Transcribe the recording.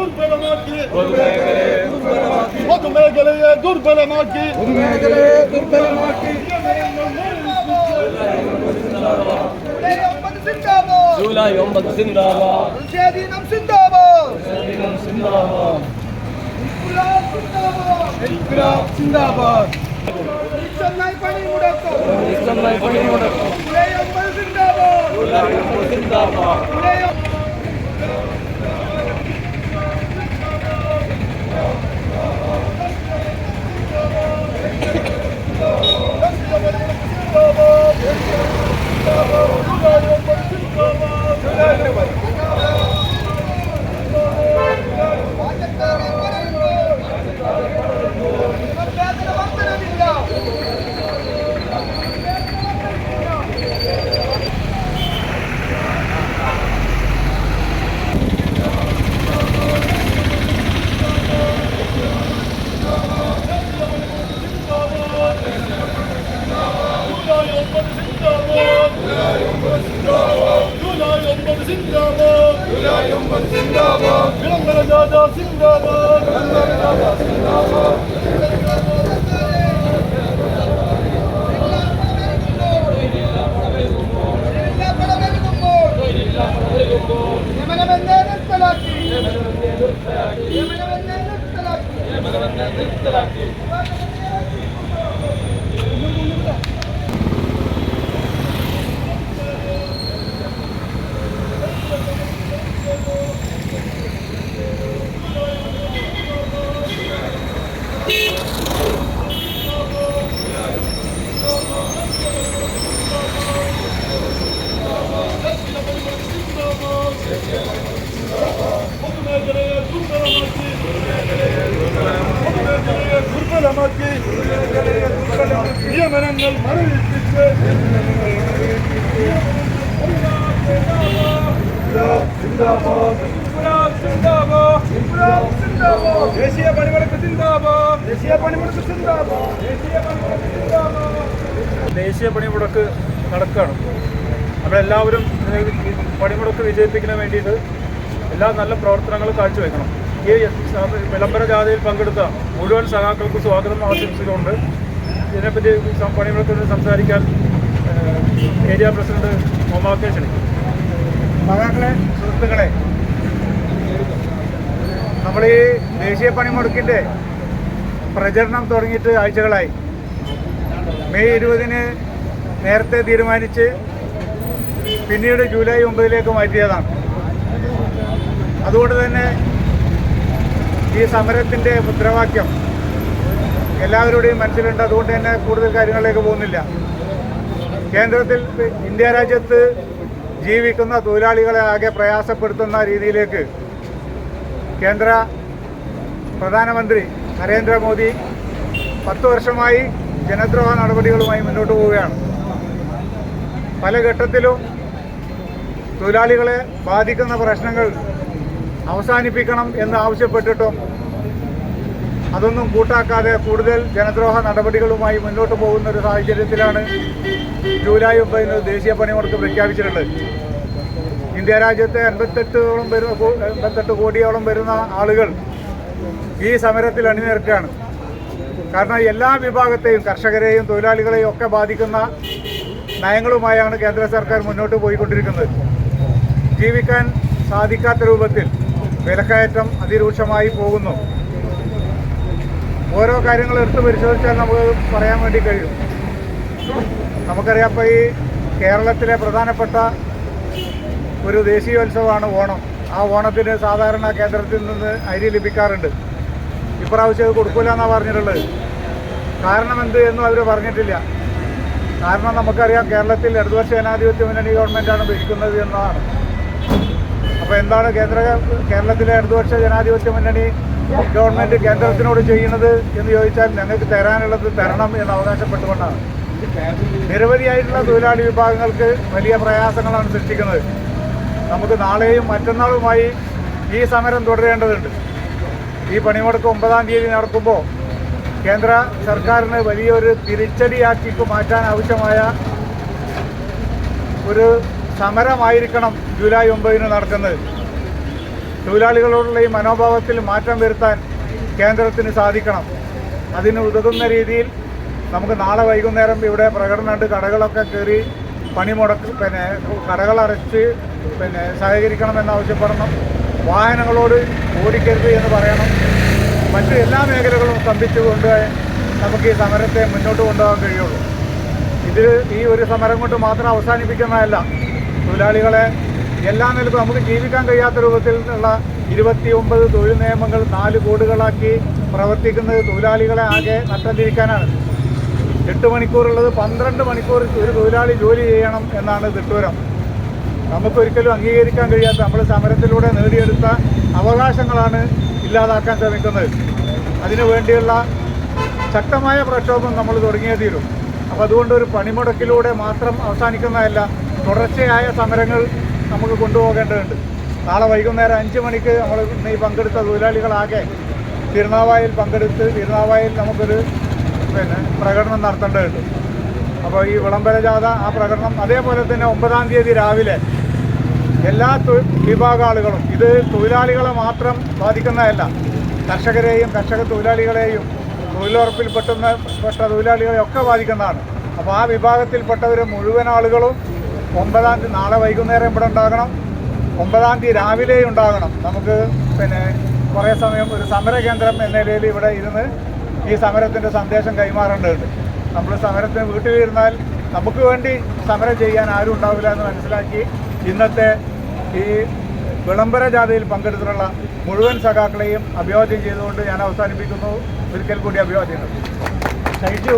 दुर्बलमाकी दुर्बलमाकी दुर्बलमाकी दुर्बलमाकी July ഒമ്പത് സിന്ദാബാദ് ഇഷ്ടമായി പണി മുടക്കും ഇഷ്ടമായി പണി മുടക്കും ജൂലൈ ഒമ്പത് സിന്ദാബാദ് ജൂലൈ ഒമ്പത് സിന്ദാബാദ് ജൂലൈ ഒമ്പത് സിന്ദാബാദ് ജൂലൈ വിളംബര ജാഥ സിന്ദാബാദ് നിയമനമെന്നെ നിർത്തലാക്കി നിയമനമെന്നെ നിർത്തലാക്കി ദേശീയ പണിമുടക്ക് ദേശീയ പണിമുടക്ക് ദേശീയ പണിമുടക്ക് ദേശീയ പണിമുടക്ക് നടക്കുകയാണ്. നമ്മളെല്ലാവരും പണിമുടക്ക് വിജയിപ്പിക്കാൻ വേണ്ടിയിട്ട് എല്ലാ നല്ല പ്രവർത്തനങ്ങളും കാഴ്ചവെക്കണം. ഈ വിളംബര ജാഥയിൽ പങ്കെടുത്ത മുഴുവൻ സഖാക്കൾക്കും സ്വാഗതം ആശംസിച്ചുകൊണ്ട് ഇതിനെപ്പറ്റി സം- പണിമുടക്കിന് സംസാരിക്കാൻ ഏരിയ പ്രസിഡന്റ് ഒമാക്കെ സഖാക്കളെ സുഹൃത്തുക്കളെ നമ്മൾ ഈ ദേശീയ പണിമുടക്കിന്റെ പ്രചരണം തുടങ്ങിയിട്ട് ആഴ്ചകളായി. മെയ് ഇരുപതിന് നേരത്തെ തീരുമാനിച്ച് പിന്നീട് ജൂലൈ ഒമ്പതിലേക്ക് മാറ്റിയതാണ്. അതുകൊണ്ട് തന്നെ ഈ സമരത്തിന്റെ മുദ്രാവാക്യം എല്ലാവരുടെയും മനസ്സിലുണ്ട്. അതുകൊണ്ട് തന്നെ കൂടുതൽ കാര്യങ്ങളിലേക്ക് പോകുന്നില്ല. കേന്ദ്രത്തിൽ ഇന്ത്യ രാജ്യത്ത് ജീവിക്കുന്ന തൊഴിലാളികളെ ആകെ പ്രയാസപ്പെടുത്തുന്ന രീതിയിലേക്ക് കേന്ദ്ര പ്രധാനമന്ത്രി നരേന്ദ്രമോദി പത്ത് വർഷമായി ജനദ്രോഹ നടപടികളുമായി മുന്നോട്ട് പോവുകയാണ്. പല ഘട്ടത്തിലും തൊഴിലാളികളെ ബാധിക്കുന്ന പ്രശ്നങ്ങൾ അവസാനിപ്പിക്കണം എന്ന് ആവശ്യപ്പെട്ടിട്ടും അതൊന്നും കൂട്ടാക്കാതെ കൂടുതൽ ജനദ്രോഹ നടപടികളുമായി മുന്നോട്ട് പോകുന്ന ഒരു സാഹചര്യത്തിലാണ് ജൂലൈ ഒമ്പതിന് ദേശീയ പണിമുടക്ക് പ്രഖ്യാപിച്ചിട്ടുള്ളത്. ഇന്ത്യ രാജ്യത്തെ എൺപത്തെട്ടോളം വരുന്ന എൺപത്തെട്ട് കോടിയോളം വരുന്ന ആളുകൾ ഈ സമരത്തിൽ അണിനിരക്കുകയാണ് കാരണം എല്ലാ വിഭാഗത്തെയും കർഷകരെയും തൊഴിലാളികളെയും ഒക്കെ ബാധിക്കുന്ന നയങ്ങളുമായാണ് കേന്ദ്ര സർക്കാർ മുന്നോട്ട് പോയിക്കൊണ്ടിരിക്കുന്നത്. ജീവിക്കാൻ സാധിക്കാത്ത രൂപത്തിൽ വിലക്കയറ്റം അതിരൂക്ഷമായി പോകുന്നു. ഓരോ കാര്യങ്ങൾ എടുത്ത് പരിശോധിച്ചാൽ നമുക്ക് പറയാൻ വേണ്ടി കഴിയും. നമുക്കറിയാം അപ്പോൾ ഈ കേരളത്തിലെ പ്രധാനപ്പെട്ട ഒരു ദേശീയോത്സവമാണ് ഓണം. ആ ഓണത്തിന് സാധാരണ കേന്ദ്രത്തിൽ നിന്ന് അരി ലഭിക്കാറുണ്ട്. ഇപ്രാവശ്യം അത് കൊടുക്കില്ല എന്നാണ് പറഞ്ഞിട്ടുള്ളത്. കാരണം എന്ത് എന്നും അവർ പറഞ്ഞിട്ടില്ല. കാരണം നമുക്കറിയാം കേരളത്തിൽ ഇടതുപക്ഷ ജനാധിപത്യ മുന്നണി ഗവൺമെന്റാണ് ഭരിക്കുന്നത് എന്നതാണ് അപ്പോൾ എന്താണ് കേന്ദ്ര കേരളത്തിലെ ഇടതുപക്ഷ ജനാധിപത്യ മുന്നണി ഗവൺമെന്റ് കേന്ദ്രത്തിനോട് ചെയ്യുന്നത് എന്ന് ചോദിച്ചാൽ ഞങ്ങൾക്ക് തരാനുള്ളത് തരണം എന്ന് അവകാശപ്പെട്ടുകൊണ്ടാണ്. നിരവധിയായിട്ടുള്ള തൊഴിലാളി വിഭാഗങ്ങൾക്ക് വലിയ പ്രയാസങ്ങളാണ് സൃഷ്ടിക്കുന്നത്. നമുക്ക് നാളെയും മറ്റന്നാളുമായി ഈ സമരം തുടരേണ്ടതുണ്ട്. ഈ പണിമുടക്ക് ഒമ്പതാം തീയതി നടക്കുമ്പോൾ കേന്ദ്ര സർക്കാരിന് വലിയൊരു തിരിച്ചടിയാക്കി മാറ്റാൻ ആവശ്യമായ ഒരു സമരമായിരിക്കണം ജൂലൈ ഒമ്പതിന് നടക്കുന്നത്. തൊഴിലാളികളോടുള്ള ഈ മനോഭാവത്തിൽ മാറ്റം വരുത്താൻ കേന്ദ്രത്തിന് സാധിക്കണം. അതിന് ഉതകുന്ന രീതിയിൽ നമുക്ക് നാളെ വൈകുന്നേരം ഇവിടെ പ്രകടനമുണ്ട് കടകളൊക്കെ കയറി പണിമുടക്ക് പിന്നെ കടകൾ അടച്ച് പിന്നെ സഹകരിക്കണമെന്ന് ആവശ്യപ്പെടണം. വാഹനങ്ങളോട് ഓടിക്കരുത് എന്ന് പറയണം. മറ്റു എല്ലാ മേഖലകളും സ്തംഭിച്ചുകൊണ്ട് നമുക്ക് ഈ സമരത്തെ മുന്നോട്ട് കൊണ്ടുപോകാൻ കഴിയുള്ളൂ. ഇത് ഈ ഒരു സമരം കൊണ്ട് മാത്രം അവസാനിപ്പിക്കുന്നതല്ല. തൊഴിലാളികളെ എല്ലാ നിലക്കും നമുക്ക് ജീവിക്കാൻ കഴിയാത്ത രൂപത്തിൽ രൂപത്തിലുള്ള ഇരുപത്തി ഒമ്പത് തൊഴിൽ നിയമങ്ങൾ നാല് കോടുകളാക്കി പ്രവർത്തിക്കുന്നത് തൊഴിലാളികളെ ആകെ നട്ടം തിരിക്കാനാണ് എട്ട് മണിക്കൂറുള്ളത് പന്ത്രണ്ട് മണിക്കൂർ ഒരു തൊഴിലാളി ജോലി ചെയ്യണം എന്നാണ് തിട്ടൂരം. നമുക്കൊരിക്കലും അംഗീകരിക്കാൻ കഴിയാത്ത നമ്മൾ സമരത്തിലൂടെ നേടിയെടുത്ത അവകാശങ്ങളാണ് ഇല്ലാതാക്കാൻ ശ്രമിക്കുന്നത്. അതിനു വേണ്ടിയുള്ള ശക്തമായ പ്രക്ഷോഭം നമ്മൾ തുടങ്ങിയേ തീരും. അപ്പോൾ അതുകൊണ്ട് ഒരു പണിമുടക്കിലൂടെ മാത്രം അവസാനിക്കുന്നതല്ല തുടർച്ചയായ സമരങ്ങൾ നമുക്ക് കൊണ്ടുപോകേണ്ടതുണ്ട്. നാളെ വൈകുന്നേരം അഞ്ച് മണിക്ക് നമ്മൾ ഇന്ന് ഈ പങ്കെടുത്ത തൊഴിലാളികളാകെ തിരുനാവായിൽ പങ്കെടുത്ത് തിരുനാവായിൽ നമുക്കൊരു പിന്നെ പ്രകടനം നടത്തേണ്ടതുണ്ട്. അപ്പോൾ ഈ വിളംബര ജാഥ ആ പ്രകടനം അതേപോലെ തന്നെ ഒമ്പതാം തീയതി രാവിലെ എല്ലാ വിഭാഗ ആളുകളും ഇത് തൊഴിലാളികളെ മാത്രം ബാധിക്കുന്നതല്ല കർഷകരെയും കർഷക തൊഴിലാളികളെയും തൊഴിലുറപ്പിൽ പെട്ടുന്ന പെട്ട തൊഴിലാളികളെയൊക്കെ ബാധിക്കുന്നതാണ്. അപ്പോൾ ആ വിഭാഗത്തിൽപ്പെട്ടവർ മുഴുവൻ ആളുകളും ഒമ്പതാം തീയതി നാളെ വൈകുന്നേരം ഇവിടെ ഉണ്ടാകണം. ഒമ്പതാം തീയതി രാവിലെ ഉണ്ടാകണം. നമുക്ക് പിന്നെ കുറേ സമയം ഒരു സമര കേന്ദ്രം എന്ന നിലയിൽ ഇവിടെ ഇരുന്ന് ഈ സമരത്തിന്റെ സന്ദേശം കൈമാറേണ്ടതുണ്ട്. നമ്മൾ സമരത്തിന് വീട്ടിൽ ഇരുന്നാൽ നമുക്ക് വേണ്ടി സമരം ചെയ്യാൻ ആരും ഉണ്ടാവില്ല എന്ന് മനസ്സിലാക്കി ഇന്നത്തെ ഈ വിളംബര ജാഥയിൽ പങ്കെടുത്തിട്ടുള്ള മുഴുവൻ സഖാക്കളെയും അഭിവാദ്യം ചെയ്തുകൊണ്ട് ഞാൻ അവസാനിപ്പിക്കുന്നു. ഒരിക്കൽ കൂടി അഭിവാദ്യങ്ങൾ. ഷൈജു